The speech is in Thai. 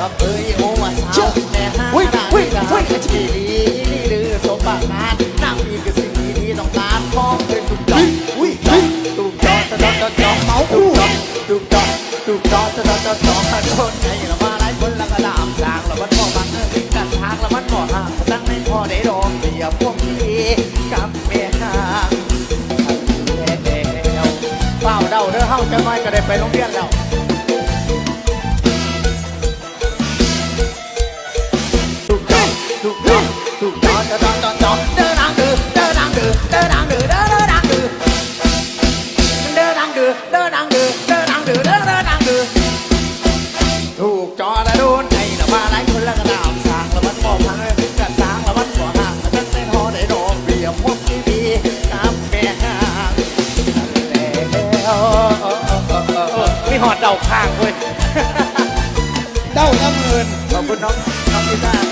กับเอ้ยโอ้ว่าสาวแม่ห้าอุ้ยหน้าอุ้ยที่ารที่ดีนี่หรือสมบัติงานนั่งมีกับสิ่งดีๆต้องการพร้อมเป็นตุกจอกอุ้ยจอกตุกจอกจอกจอกจอกเมาตุกจอกตุกจอกตุกจอกจอกจอกจอกโดนไงละมาหลายคนละกระดามจางละมันพอบังเอิญกันทางละมันพอห่างตั้งในพอได้ดองเดียบพวกที่กับแม่ห้างเฝ้าเดาเด้อเฮาจะน้อยก็ได้ไปโรงเรียนแล้ว ถูกต้องถูกต้องจอดจอดจอดจอดเดินทางดื้อเดินทางดื้อเดินทางดื้อเดินเดินทางดื้อเดินทางดื้อเดินทางดื้อเดินทางดื้อเดินเดินทางดื้อถูกจอดแล้วโดนไอ้ละมาหลายคนแล้วก็ดามสางแล้วมันบอกพังเลยกระสางแล้วมันบอกห่างแล้วมันไม่พอได้ดอกเบี้ยพวกที่มีกับแม่ห่างแล้วมีหอดเดาข้างเว้ยเด้าน้ำเงินขอบคุณน้องน้องกีตาร์ครับ